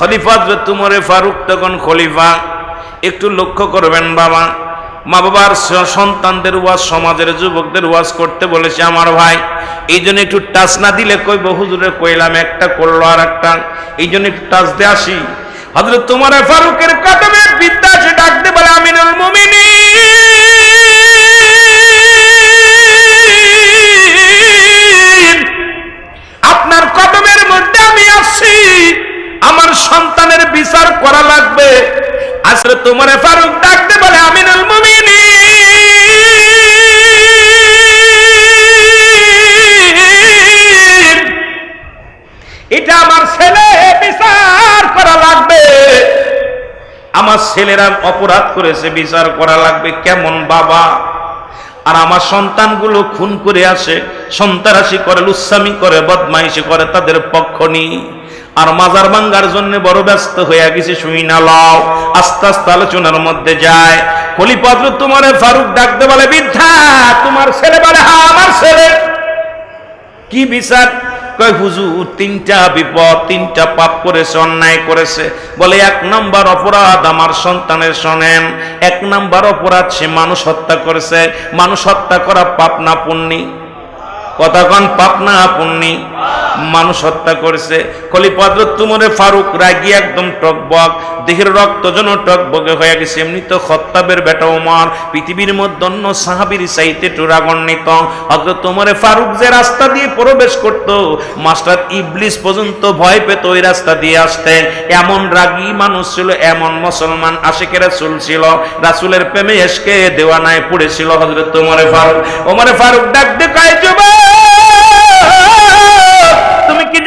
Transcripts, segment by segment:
খলিফা তুমরে ফারুক তখন খলিফা। একটু লক্ষ্য করবেন বাবা মা বাবার সন্তানদের ওয়াজ, সমাজের যুবকদের ওয়াজ করতে বলেছে আমার ভাই। এই জন্য একটু টাচ না দিলে কই বহুদূরে কইলাম একটা, করল আর একটা এই জন্য একটু টাচ দিয়ে আসি। হজরত তোমার ফারুকের কদমে বিদ্যা ডাকতে বলে, আমিনুল মুমিনিন! করা লাগবে। আসলে তোমার ফারুক ডাকতে বলে মুমিনিন। এটা আমার ছেলে বিচার করা লাগবে। আমার ছেলেরা অপরাধ করেছে, বিচার করা লাগবে। কেমন বাবা? আর আমার সন্তানগুলো খুন করে আসে সন্তারাশি করে, লুচ্ছামি করে, বদমাইশি করে, তাদের পক্ষ নিই আর মাজার ভাঙ্গার জন্য বড় ব্যস্ত হয়ে গেছে, শুই না লও। আস্তে আস্তে আলোচনার মধ্যে যায়। খলিপত্র তোমার ফারুক ডাকতে বলে, বৃদ্ধা, তোমার ছেলে বলে হ্যাঁ আমার ছেলে। কি বিচার? কয়, হুজুর, তিনটা বিপদ, তিনটা পাপ করেছে, অন্যায় করেছে। বলে, এক নাম্বার অপরাধ আমার সন্তানের শোনেন। এক নাম্বার অপরাধ সে মানুষ হত্যা করেছে। মানুষ হত্যা করা পাপ না পুণ্যি? কতক্ষণ পাপ না পুণ্যি? মানুষ হত্যা করেছে। খলিপদ্র তুমরে ফারুক রাগি একদম টকবক, দেহের রক্ত যেন টকবকে হয়ে গেছে। এমনি তো খত্তাবের বেটা ওমর, পৃথিবীর মধ্যে অন্য সাহাবির চাইতে টুরাগণ্ডিত হজরত তোমারে ফারুক যে রাস্তা দিয়ে প্রবেশ করত, মাস্টার ইবলিস পর্যন্ত ভয় পেত ওই রাস্তা দিয়ে আসতে। এমন রাগী মানুষ ছিল, এমন মুসলমান আশেকে রাসুল ছিল। রাসুলের প্রেমে এসকে দেওয়ানায় পড়েছিল হজরত তোমারে ফারুক। ওমরে ফারুক ডাক দে, কয়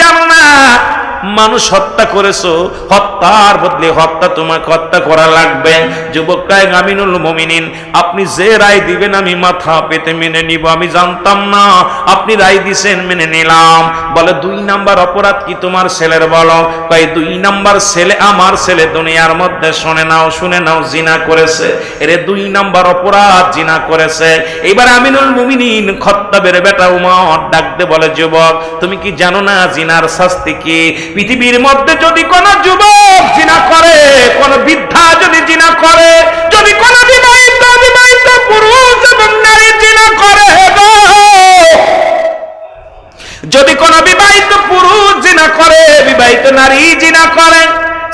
কি না মানুষ হত্যা করেছ, হত্যার বদলে হত্যা তোমাকে হত্যা করা লাগবে। যুবকরাই আমিনুল মমিনিন, আপনি যে রায় দিবেন আমি মাথা পেতে মেনে নিব, আমি জানতাম না। আপনি রায় দিছেন, মেনে নিলাম। বলে, দুই নাম্বার অপরাধ কি তোমার ছেলের বলো? কই দুই নাম্বার ছেলে আমার ছেলে দুনিয়ার মধ্যে শুনে নাও শুনে নাও, জিনা করেছে। এরে দুই নাম্বার অপরাধ জিনা করেছে। এবার আমিনুল মুমিনিন খত্তাবের বেটা উমর ডাকতে বলে, যুবক, তুমি কি জানো না জিনার শাস্তি কি? পৃথিবীর মধ্যে যদি কোন যুবক জিনা করে, কোন বৃদ্ধা যদি জিনা করে, যদি কোন বিবাহিত বিবাহিত পুরুষ এবং নারী জিনা করে যদি কোন বিবাহিত পুরুষ জিনা করে, বিবাহিত নারী জিনা করে,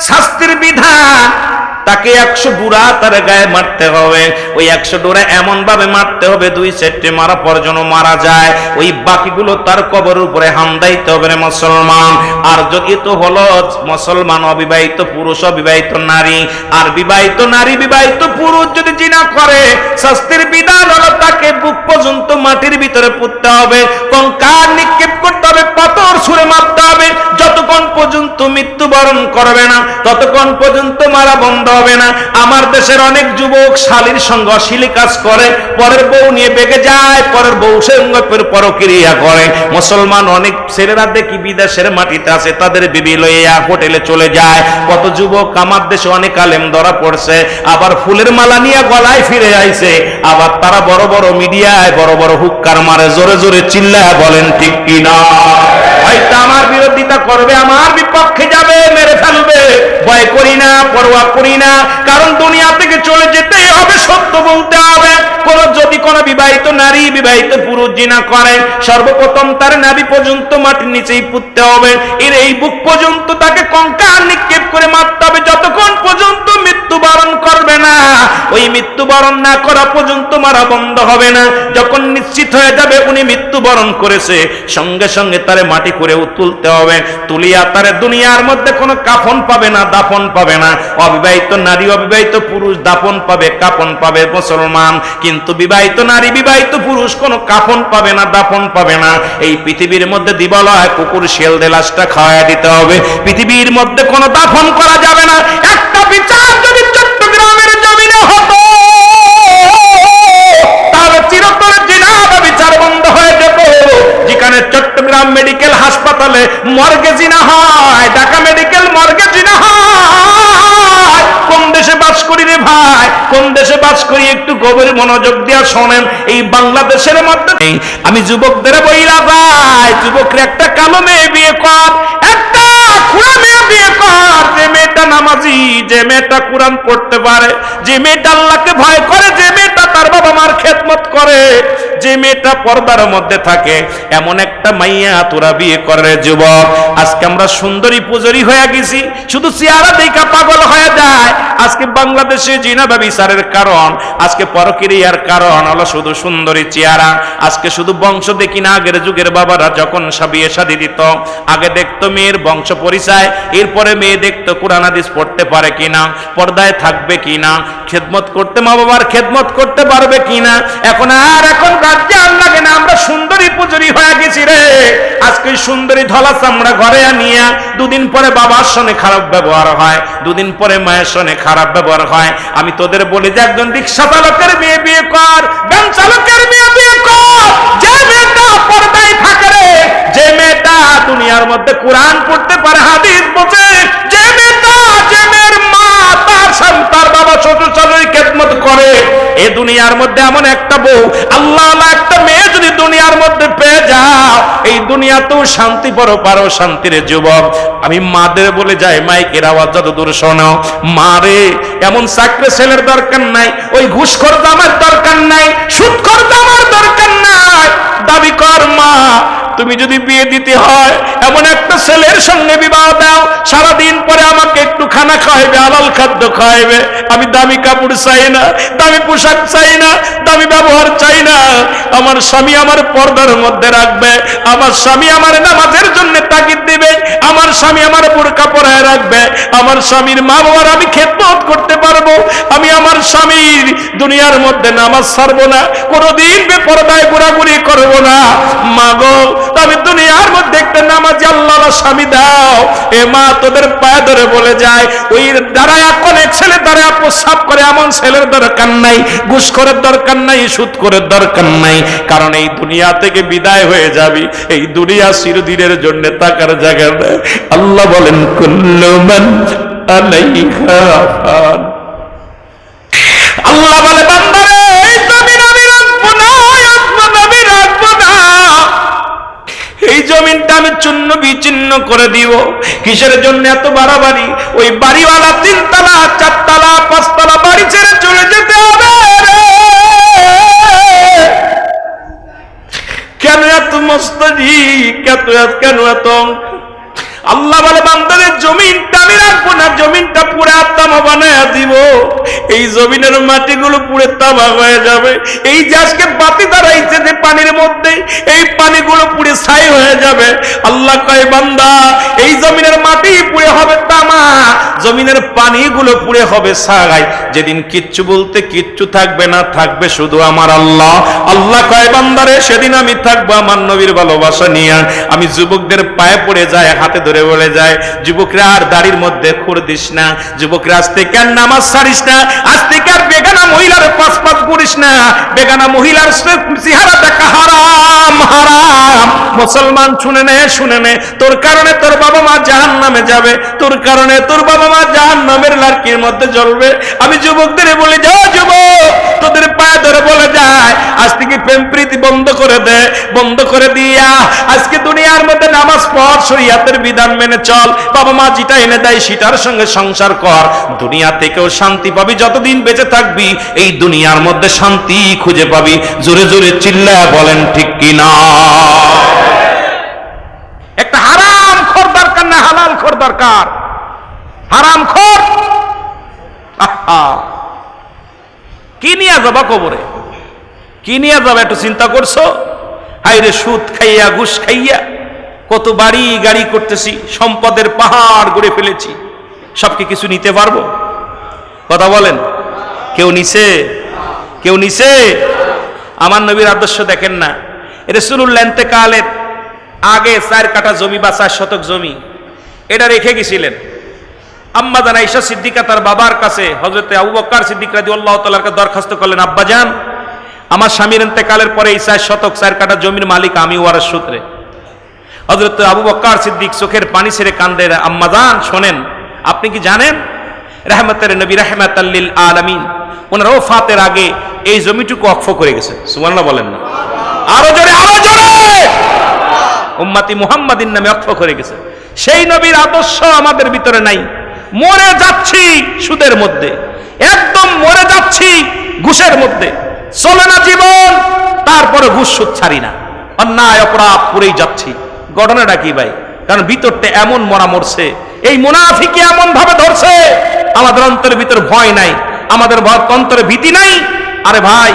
শাস্তির বিধান তাকে একশো ডুরা তার গায়ে মারতে হবে। ওই একশো ডোরা এমন ভাবে মারতে হবে, দুই সেটে মারা পর যেন মারা যায়। ওই বাকিগুলো তার কবরের উপরে হামদাইতে হবে রে মুসলমান। আর যদি তো হলো মুসলমান অবিবাহিত পুরুষ, অবিবাহিত নারী। আর বিবাহিত নারী, বিবাহিত পুরুষ যদি জিনা করে, শাস্তির বিধান হলো তাকে বুক পর্যন্ত মাটির ভিতরে পুঁততে হবে। কঙ্কার নিক্ষেপ করতে হবে, পাথর ছুঁড়ে মারতে হবে। যতক্ষণ পর্যন্ত মৃত্যুবরণ করবে না, ততক্ষণ পর্যন্ত মারা বন্ধ হবে না। আমার দেশের অনেক যুবক শালীর সঙ্গে অশ্লীল কাজ করে, পরের বউ নিয়ে বেগে যায়, পরের বউ সঙ্গে পরক্রিয়া করে। মুসলমান অনেক ছেলেরা দেখি বিদেশের মাটিতে আছে, তাদের বিবি লইয়া হোটেলে চলে যায়। কত যুবক আমার দেশে অনেক আলেম ধরা পড়ছে, আবার ফুলের মালা নিয়ে গলায় ফিরে আইছে। আবার তারা বড় বড় মিডিয়ায় বড় বড় হুক্কার মারে, জোরে জোরে চিল্লায় বলেন, ঠিক কিনা? হয়তো আমার বিরোধিতা করবে, আমার বিপক্ষে যাবে, মেরে ফেলবে। ভয় করি না, পরোয়া করি না। কারণ দুনিয়া থেকে চলে যেতে হবে, সত্য বলতে হবে। কোন যদি কোন বিবাহিত নারী বিবাহিত পুরুষ জিনা করে, সর্বপ্রথম তার নারী পর্যন্ত মাটির নিচেই পুততে হবে। এর এই বুক পর্যন্ত তাকে কঙ্কাল নিক্ষেপ করে মারতে ওই মৃত্যুবরণ না করা পর্যন্ত মারা বন্ধ হবে না। যখন নিশ্চিত হয়ে যাবে উনি মৃত্যুবরণ করেছে, সঙ্গে সঙ্গে তারে মাটি করে তুলতে হবে। তুলিয়া তারে দুনিয়ার মধ্যে কোনো কাফন পাবে না, দাফন পাবে না। অবিবাহিত নারী, অবিবাহিত পুরুষ দাফন পাবে, কাফন পাবে মুসলমান। কিন্তু বিবাহিত নারী, বিবাহিত পুরুষ কোনো কাফন পাবে না, দাফন পাবে না। এই পৃথিবীর মধ্যে দিবালয় কুকুর শেল দেলাসটা খাওয়াই দিতে হবে। পৃথিবীর মধ্যে কোনো দাফন করা যাবে না। একটা বিচার যদি মেডিকেল হাসপাতালে মর্গে জিনা হয়, ঢাকা মেডিকেল মর্গে জিনা হয়। কোন দেশে বাস করি রে ভাই? কোন দেশে বাস করি? একটু গভীর মনোযোগ দিয়া শোনেন, এই বাংলাদেশের মধ্যে আমি যুবকদের বইলা ভাই যুবকরা একটা কালো মেয়ে বিয়ে কর, একটা খুঁড়া মেয়ে বিয়ে কর। যে মেয়েটা নামাজি, যে মেয়েটা কোরআন পড়তে পারে, যে মেয়েটা আল্লাহকে ভয় করে, যে মেয়েটা তার বাবা মার খেদমত করে, যে মেয়েটা পর্দার মধ্যে থাকে, এমন একটা মাইয়া তোরা বিয়ে করে যুবক। আজকে আমরা সুন্দরী পুজোরি হয়ে গেছি, শুধু চেহারা দেখা পাগল হয়ে যায়। আজকে বাংলাদেশে জিনাবা বিচারের কারণ, আজকে পরকিরিয়ার কারণ হলো শুধু সুন্দরী চেহারা। আজকে শুধু বংশ দেখি না, আগের যুগের বাবারা যখন বিয়ে শাদি দিত, আগে দেখতো মেয়ের বংশ পরিচয়, এরপরে মেয়ে দেখতো কোরআন হাদিস পড়তে পারে কিনা, পর্দায় থাকবে কিনা, খেদমত করতে মা বাবার খেদমত করতে পারবে কিনা? এখন আর এখন রাজ্যে লাগে না, আমরা সুন্দরী পুজুরি হয়ে গেছি রে। আজকে সুন্দরী ধলা চামড়া ঘরে আনিয়া দুদিন পরে বাবার সঙ্গে খারাপ ব্যবহার হয়, দুদিন পরে মায়ের সঙ্গে খারাপ ব্যবহার হয়। আমি তোদের বলি যে একজন রিক্সা চালকের মেয়ে বিয়ে কর ব্যাংক চালকের মেয়ে বিয়ে কর। যে মেয়েটা পর্দায় থাকে রে, যে মেয়েটা দুনিয়ার মধ্যে কোরআন পড়তে পারে, হাদিস বোঝে, যে মেয়েটা, যে মেয়ের মা তার বাবা শ্বশুর শাশুড়ি খেদমত করে। এ দুনিয়ার মধ্যে এমন একটা বউ, আল্লাহ একটা মেয়ে যদি দুনিয়ার মধ্যে পেয়ে যাও, এই দুনিয়াতেও শান্তি পরো পারো, শান্তির যুবক। আমি মাদের বলে যাই, মাইকের আওয়াজ যত দূর শোনো মারে এমন চাকরি ছেলের দরকার নাই, ওই ঘুষখোর দামের দরকার নাই, সুদখোর দামের দরকার নাই। দাবি কর মা তুমি যদি বিয়ে দিতে হয়, এমন একটা ছেলের সঙ্গে বিবাহ দাও, সারাদিন পরে আমাকে একটু খানা খাওয়াইবে আলাল খাদ্য খাওয়াইবে। আমি দামি কাপড় চাই না, দামি পোশাক চাই না, দামি ব্যবহার চাই না। আমার স্বামী আমার পর্দার মধ্যে রাখবে, আমার স্বামী আমার নামাজের জন্য তাগিদ দিবে, আমার স্বামী আমার বোরকা পরায় রাখবে, আমার স্বামীর মা বাবার আমি খেদমত করতে পারব, আমি আমার স্বামীর দুনিয়ার মধ্যে নামাজ ছাড়বো না, কোনোদিন বেপরদায় ঘোরাঘুরি করব না। মাগো তবে দুনিয়ার মধ্যে একটা নামাজি আল্লাহ স্বামী দাও, এ মা তোদের পায়ে ধরে বলে যায়, ওই দাঁড়ায় অনেক ছেলে দাঁড়ায় প্রস্রাব করে, এমন ছেলের দরকার নাই, ঘুষ করার দরকার নাই, সুদ করার দরকার নাই, কারণ এই দুনিয়া থেকে বিদায় হয়ে যাবি, এই দুনিয়া চিরদিনের জন্য তাকার জায়গা নেই। আল্লাহ বলেন কুল্লুমান আলাইহা আল্লাহ জমিনটা আমি চূন্য বিচ্ছিন্ন করে দিব। কিসের জন্য এত বাড়াবাড়ি? ওই বাড়িওয়ালা তিনতলা, চারতলা, পাঁচতলা বাড়ি ছেড়ে চলে যেতে হবে কেন এত মস্তি কেন এত- কেন এত? আল্লাহ বলে, বান্দাদের জমিনটা আমি রাখব জমিনটা পুরো বানায় দিব। এই জমিনের মাটিগুলো পুরো তামা হয়ে যাবে। এই যে বাতি দাঁড়াইছে যে পানির মধ্যে, এই পানিগুলো পুরো ছাই হয়ে যাবে। আল্লাহ কয়, বান্দা, এই জমিনের মাটি পুড়ে হবে তামা, জমিনের পানিগুলো পুড়ে হবে ছাই। যেদিন কিচ্ছু বলতে কিচ্ছু থাকবে না, থাকবে শুধু আমার আল্লাহ। আল্লাহ কয় বান্দারে সেদিন আমি থাকব আমার নবীর ভালোবাসা নিয়ে। আমি যুবকদের পায়ে পড়ে যায় হাতে ধরে বলে যায় যুবকরা আর দাড়ির মধ্যে মুসলমান, শুনে নে শুনে নে। তোর কারণে তোর বাবা মা জাহান নামে যাবে। তোর কারণে তোর বাবা মা জাহান নামের মধ্যে জ্বলবে। আমি যুবকদের বলে যাও যুবক, তোদের পায়ে ধরে বলে যায়। আজ থেকে প্রেম প্রীতি বন্ধ করে দে, বন্ধ করে দিয়া। আজকে দুনিয়ার মধ্যে নামাজ পড়, শরিয়াতের বিধান মেনে চল। বাবা মা যেটা এনে দেয় সেটার সঙ্গে সংসার কর। দুনিয়া থেকেও শান্তি পাবি, যতদিন বেঁচে থাকবি, এই দুনিয়ার মধ্যে শান্তি খুঁজে পাবি। জোরে জোরে চিল্লা বলেন, ঠিক কিনা? একটা হারাম খোর দরকার না, হালাল খোর দরকার। হারাম খোর? কি নিয়ে যাবা কবরে? কি নিয়ে যাবা, একটু চিন্তা করছ? হাইরে সুদ খাইয়া, ঘুষ খাইয়া। কত বাড়ি গাড়ি করতেছি, সম্পদের পাহাড় গড়ে ফেলেছি। সব কি কিছু নিতে পারব? কথা বলেন। কেউ নিছে? কেউ নিছে? আমার নবীর আদর্শ দেখেন না। রসুল্লাহ কালের আগে চার কাটা জমি বা চার শতক জমি, এটা রেখে গেছিলেন। আম্মা জানা ঈশা সিদ্দিকা তার বাবার কাছে হজরতে আবু বক্কর সিদ্দিক রাজি আল্লাহ দরখাস্ত করলেন, আব্বা যান আমার স্বামীর এতেকালের পরে এই চার শতক চার কাটা জমির মালিক আমি ওয়ার সূত্রে। হজরত আবু বক্কর সিদ্দিক চোখের পানি ছেড়ে কান্দে আম্মা যান শোনেন, আপনি কি জানেন? রহমতের নবী রহমত আল্লিল আলমিন ওনারা ওফাতের আগে এই জমিটুকু অক্ষ করে গেছে। সুবর্ণা বলেন না। আরও জোরে আরও জোরে! উম্মাতি মুহাম্মাদিন নামে অক্ষ করে গেছে। সেই নবীর আদর্শ আমাদের ভিতরে নাই। মরে যাচ্ছি সুদের মধ্যে। একদম মরে যাচ্ছি ঘুষের মধ্যে। চলে না জীবন, তারপরে ঘুষ সুদ ছাড়ি না। অন্যায় অপরাধ করেই যাচ্ছি। ঘটনাটা কি ভাই? কারণ ভিতরটা এমন মরা মরছে, এই মুনাফিকে এমন ভাবে ধরছে, আমাদের অন্তরের ভিতর ভয় নাই, আমাদের অন্তরে ভীতি নাই। আরে ভাই,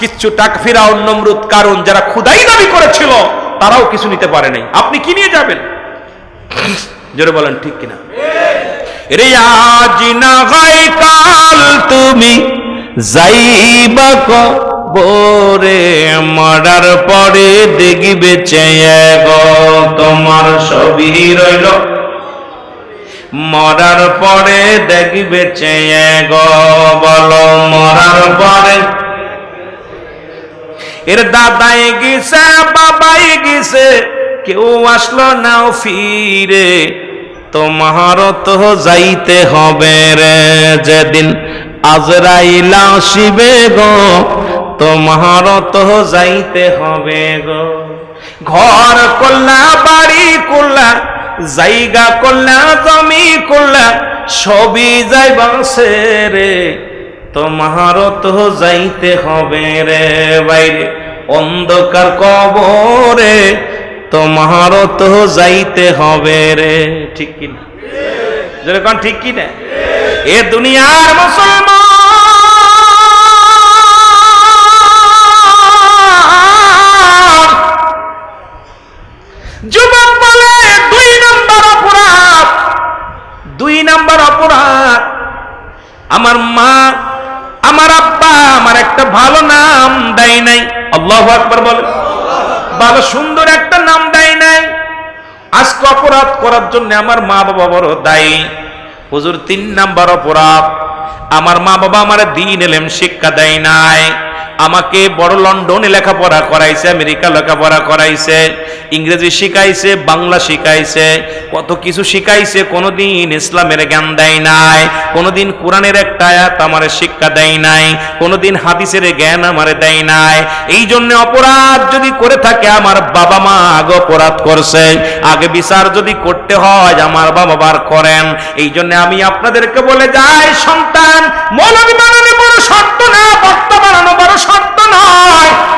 কিচ্ছু টাক ফিরাও নমরুদ কারণ যারা খুদাই দাবি করেছিল, তারাও কিছু নিতে পারে নাই। আপনি কি নিয়ে যাবেন? জোরে বলেন, ঠিক কিনা? রে আজ না কাল তুমি যাইবা কবরে মরার পরে দেখবে চেয়ে গো তোমার সবই রইল। মরার পরে দেখবে চেয়ে গো, বলো মরার পরে। এর দাদাই গেছে বাবাই গেছে কেউ আসলো নাও ফিরে। তোমার তো যাইতে হবে রে, যেদিন আজরাইল আসিবে গো তোমার তো যাইতে হবে গো। ঘর করলা বাড়ি করলা জায়গা করলা জমি করলা সবই যাইবাসে রে তোমারও তো যাইতে হবে রে বাইরে, অন্ধকার কবরে। তোমারও তো যাইতে হবে রে, ঠিক কি না যেরকম ঠিক কি না এ দুনিয়ার মুসলমান একটা ভালো নাম দেয় নাই। আল্লাহ একবার বলে। ভালো সুন্দর একটা নাম দেয় নাই। আজকে অপরাধ করার জন্য আমার মা বাবা বড় দায়ী। হুজুর, তিন নাম্বার অপরাধ। আমার মা বাবা আমার দিন এলেম শিক্ষা দেয় নাই। আমাকে বড় লন্ডনে লেখাপড়া করাইছে, আমেরিকা লেখাপড়া করাইছে, ইংরেজি শিখাইছে, বাংলা শিখাইছে, কত কিছু শিখাইছে, কোনোদিন ইসলামের জ্ঞান দেয় নাই, কোনোদিন কোরআনের একটা আয়াত আমার শিক্ষা দেয় নাই, কোনোদিন হাদিসের জ্ঞান আমারে দেয় নাই। এই জন্য অপরাধ যদি করে থাকে, আমার বাবা মা আগে অপরাধ করছে। আগে বিচার যদি করতে হয়, আমার বাবা বার করেন। এই জন্য আমি আপনাদেরকে বলে যাই, সন্তান, মৌলবী বানানো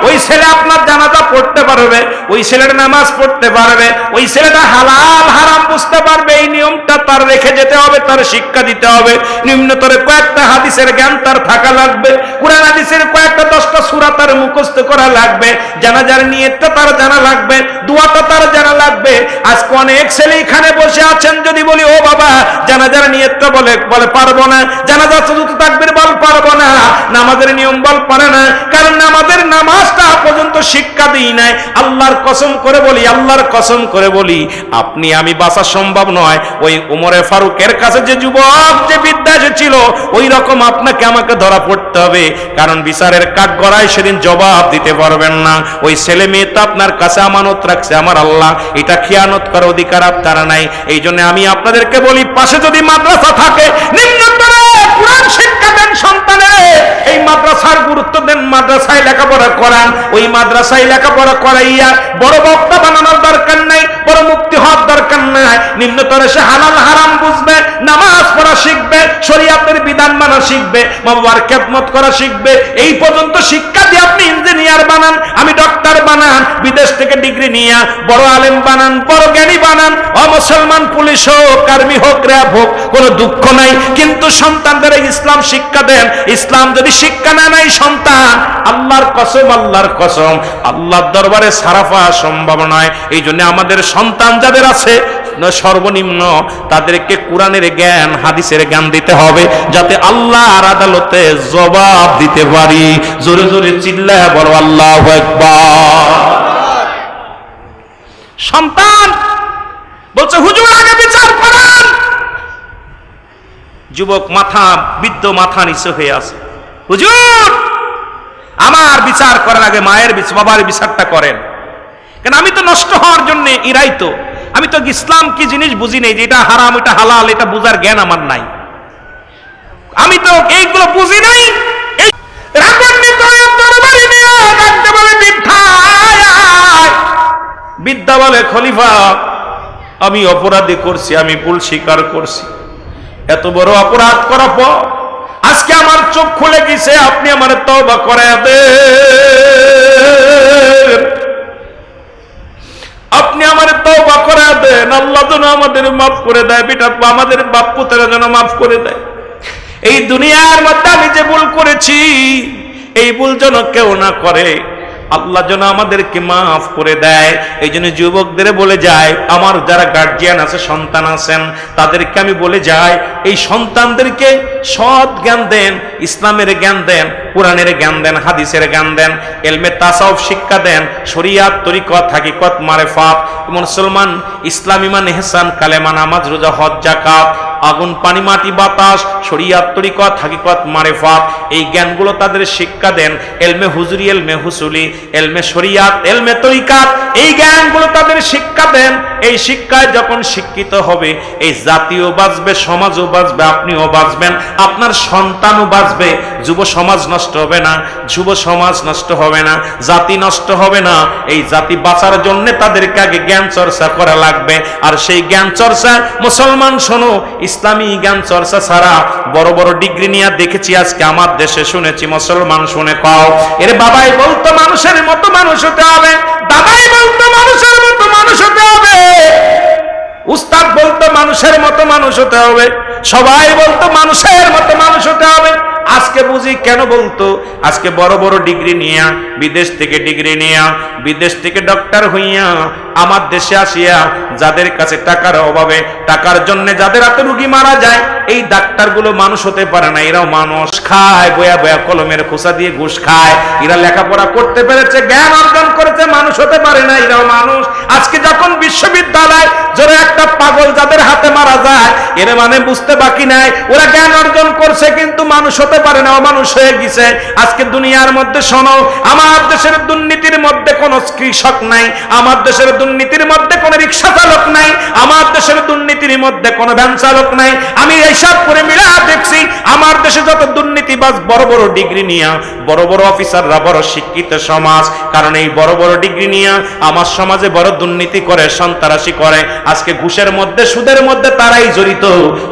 ওই ছেলে আপনার জানাজা পড়তে পারবে, ওই ছেলেটা নামাজ পড়তে পারবে, ওই ছেলেটা হালাল হারাম বুঝতে পারবে, এই নিয়মটা তার রেখে যেতে হবে, তার শিক্ষা দিতে হবে। নিম্নতরে কয়েকটা হাদিসের জ্ঞান তার থাকা লাগবে, কোরআন হাদিসের কয়েকটা দশটা সুরা তার মুখস্থ করা লাগবে, জানাজার নিয়তটা তার জানা লাগবে, দুয়াটা তার জানা লাগবে। আজকে অনেক ছেলে এখানে বসে আছেন, যদি বলি, ও বাবা, জানাজার নিয়তটা বলে বলে পারব না, জানাজা শুধু তাকবির বল পারব না। নামাজের নিয়ম বল পারে না, কারণ আমাদের নামাজটা পর্যন্ত শিক্ষা দিই নাই। আল্লাহর কসম করে বলি, আল্লাহর কসম করে বলি, আপনি আমি বাঁচা সম্ভব নয়। ওই উমরে ফারুকের কাছে যে যুবক, যে বিদ্যা ছিল, ওই রকম আপনাকে আমাকে ধরা পড়তে হবে। কারণ বিচারের কাঠ গড়ায় সেদিন জবাব দিতে পারবেন না। ওই ছেলে মেয়ে তো আপনার কাছে আমানত রাখছে, আমার আল্লাহ। এটা খেয়ানত করার অধিকার আপনারা নাই। এই জন্য আমি আপনাদেরকে বলি, পাশে যদি মাদ্রাসা থাকে, নিম্নতরে কোরআন শিক্ষা এই মাদ্রাসার গুরুত্ব দেন মাদ্রাসায় লেখাপড়া করান। ওই মাদ্রাসায় লেখাপড়া করাইয়া বড় বক্তা বানানোর দরকার নাই, বড় মুক্তি নিম্নতরে সে হালাল হারাম বুঝবে, নামাজ পড়া শিখবে, শরীয়তের বিধান মানা শিখবে মা বাবার খেদমত করা শিখবে। এই পর্যন্ত শিক্ষা দিয়ে আপনি ইঞ্জিনিয়ার বানান, আমি ডক্টর বানান, বিদেশ থেকে ডিগ্রি নিয়ে, বড় আলেম বানান, বড় জ্ঞানী বানান, অমুসলমান পুলিশ হোক, আর্মি হোক, র্যাব হোক, কোনো দুঃখ নাই। কিন্তু সন্তানদের ইসলাম শিক্ষা দেন। ইসলাম যদি শিক্ষা না নাই সন্তান, আল্লাহর কসম আল্লাহর কসম। আল্লাহর দরবারে সারা পাওয়া সম্ভব নয়। এই জন্য আমাদের সন্তান যাদের আছে সর্বনিম্ন তাদেরকে কোরআনের জ্ঞান, হাদিসের জ্ঞান দিতে হবে যাতে আল্লাহর আদালতে জবাব দিতে পারি। জোরে জোরে চিল্লায় বড় আল্লাহ সন্তান বলছে, হুজুর, আগে বিচার করান। যুবক মাথা, বৃদ্ধ মাথা নিচে হয়ে আছে। হুজুর, আমার বিচার করার আগে মায়ের বাবার বিচারটা করেন। কেন আমি তো নষ্ট হওয়ার জন্য ইরাই তো। আমি তো ইসলাম কি জিনিস বুঝি নেই যে এটা হারাম, এটা হালাল, এটা বুঝার জ্ঞান আমার নাই। আমি তো এইগুলো বুঝি নাই। বিদ্যা বলে, খলিফা, আমি অপরাধী করছি, আমি ভুল স্বীকার করছি। এত বড় অপরাধ করার পর আজকে আমার চোখ খুলে গেছে, আপনি আমার তওবা করে দেন। আপনি আমার তওবা করে দেন, আল্লাহ যেন আমাদের মাফ করে দেয়, বেটা আমাদের বাপ পুতেরা যেন মাফ করে দেয়। এই দুনিয়ার মধ্যে আমি যে ভুল করেছি, এই ভুল যেন কেউ না করে। আল্লাহ যেন আমাদেরকে মাফ করে দেয়। এই জন্য যুবকদের বলে যায়, আমার যারা গার্জিয়ান আছে, সন্তান আছেন, তাদেরকে আমি বলে যাই, এই সন্তানদেরকে সৎ জ্ঞান দেন, ইসলামের জ্ঞান দেন, কোরআনের জ্ঞান দেন, হাদিসের জ্ঞান দেন, এলমে তাসাউফ শিক্ষা দেন, শরিয়াত তরিকত, হাকিকত, মারেফাত, মুসলমান, ইসলাম ইমান এহসান কালেমা, নামাজ, রোজা, হজ জাকাত আগুন, পানি, মাটি, বাতাস শরিয়াত তরিকত, হাকিকত, মারেফাত, এই জ্ঞানগুলো তাদের শিক্ষা দেন। এলমে হুজুরি, এলমে হুসুলি, এলমে শরিয়াত, এলমে তরিকাত, এই জ্ঞানগুলো তাদের শিক্ষা দেন। এই শিক্ষায় যখন শিক্ষিত হবে, এই জাতীয় বাঁচবে, সমাজও বাঁচবে, আপনিও বাঁচবেন, আপনার সন্তানও বাঁচবে। যুব সমাজ নষ্ট হবে না, যুব সমাজ নষ্ট হবে না, জাতি নষ্ট হবে না। এই জাতি বাঁচার জন্য তাদেরকে আগে জ্ঞান চর্চা করা লাগবে। আর সেই জ্ঞান চর্চা, মুসলমান শোনো ইসলামী জ্ঞান চর্চা ছাড়া বড় বড় ডিগ্রি নিয়ে দেখেছি আজকে আমার দেশে শুনেছি, মুসলমান শুনে পাও এর বাবাই বলতো, মানুষের মতো মানুষ হতে হবে। দাদাই বলতো, মানুষের মতো মানুষ হতে হবে। উস্তাদ বলতো, মানুষের মতো মানুষ হতে হবে। সবাই বলতো, মানুষের মতো মানুষ হতে হবে। আজকে বুঝি কেন বলতো? আজকে বড় বড় ডিগ্রি নিয়া, বিদেশ থেকে ডিগ্রি নিয়া, বিদেশ থেকে ডক্টর হইয়া, আমার দেশে আসিয়া যাদের কাছে টাকার অভাবে, টাকার জন্য যাদের হাতে রুগী মারা যায়, এই ডাক্তারগুলো মানুষ হতে পারে না। এরাও মানুষ খায়, বয়া বয়া কলমের খোসা দিয়ে ঘুষ খায়। এরা লেখাপড়া করতে পেরেছে, জ্ঞান অর্জন করেছে, মানুষ হতে পারে না, এরাও মানুষ। আজকে যখন বিশ্ববিদ্যালয় জোরে একটা পাগল যাদের হাতে মারা যায়, এর মানে বুঝতে বাকি নাই। ওরা জ্ঞান অর্জন করছে, কিন্তু মানুষ হতে পারে না মানুষ হয়ে গেছে। আজকে দুনিয়ার মধ্যে শোনো, আমার দেশের দুর্নীতির মধ্যে কোনো কৃষক নাই, আমার দেশের দুর্নীতির মধ্যে কোনো রিক্সা চালক নাই, আমার দেশের দুর্নীতির মধ্যে কোন ভ্যান চালক নাই। আমি এইসব করে মিলা দেখছি, আমার দেশে যত দুর্নীতিবাজ বড় বড় ডিগ্রি নিয়ে বড় বড় অফিসাররা বড় শিক্ষিত সমাজ। কারণ এই বড় বড় ডিগ্রি নিয়ে আমার সমাজে বড় দুর্নীতি করে, সন্ত্রাসী করে। আজকে ঘুষের মধ্যে, সুদের মধ্যে তারাই জড়িত।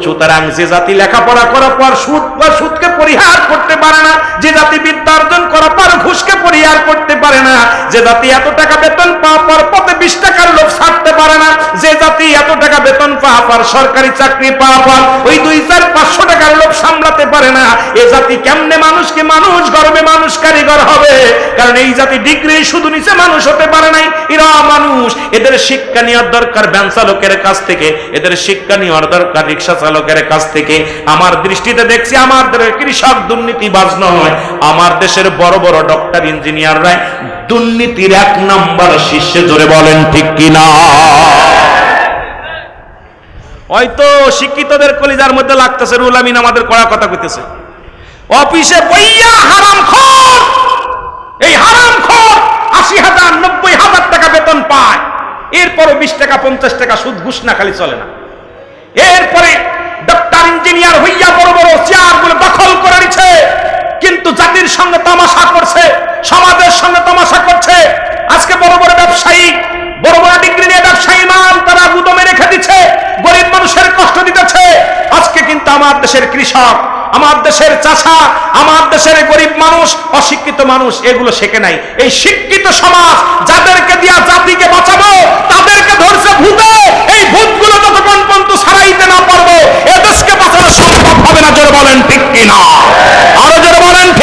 সুতরাং যে জাতি লেখাপড়া করার পর সুদ বা সুদকে পরিহার করতে পারে না, যে জাতি বিদ্যা অর্জন করার পর ঘুষকে পরিহার করতে পারে না, যে জাতি এত টাকা বেতন পাওয়ার পর পথে বিশ টাকার লোক ছাড়তে পারে না, যে জাতি এত টাকা বেতন পাওয়ার সরকারি চাকরি পাওয়ার ওই দুই চার পাঁচশো টাকার লোক সামলাতে পারে না, এ জাতি কেমনে মানুষকে মানুষ গর্বে মানুষ কারিগর হবে? কারণ এই জাতি ডিগ্রি শুধু নিচে মানুষ হতে পারে নাই, এরা মানুষ। এদের শিক্ষা নেওয়ার দরকার ভ্যান চালকের কাছ থেকে, এদের শিক্ষা নেওয়ার দরকার রিক্সা চালকের কাছ থেকে। আমার দৃষ্টিতে দেখছি আমার কৃষক দুর্নীতিবাজ নয়। আমার দেশের বড় বড় ডক্টর ইঞ্জিনিয়াররা দুর্নীতির এক নাম্বার শীর্ষে ধরে বলেন, ঠিক কিনা? হয়তো শিক্ষিতদের কলিজার মধ্যে লাগতেছে, রুল আমিন আমাদের কড়া কথা কইতেছে। অফিসে বইয়া হারাম খোর। এই হারাম খোর আশি হাজার, নব্বই হাজার টাকা বেতন পায়। এরপরে বিশ টাকা, পঞ্চাশ টাকা সুদ ঘুষ না খালি চলে না। এরপরে ডক্টর ইঞ্জিনিয়ার হইয়া বড় বড় চেয়ারগুলো দখল করে নিচ্ছে কিন্তু জাতির সঙ্গে তামাশা করছে, সমাজের সঙ্গে তামাশা করছে। আজকে বড় বড় ব্যবসায়ী, বড় বড় ডিগ্রি নিয়ে ব্যবসায়ী মান তারা গুদমে রেখে দিচ্ছে গরিব মানুষের কষ্ট দিতেছে। আজকে কিন্তু আমার দেশের কৃষক আমার দেশের চাষা, আমার দেশের গরিব মানুষ, অশিক্ষিত মানুষ, এগুলো শেখে নাই। এই শিক্ষিত সমাজ যাদেরকে দিয়া জাতিকে বাঁচাবো, তাদেরকে ধরছে ভূতে। এই ভূতগুলো যতক্ষণ পর্যন্ত সারাইতে না পারব, এদেশকে বাঁচানো সম্ভব হবে না। জোরে বলেন ঠিক কিনা? আরও জোরে বলেন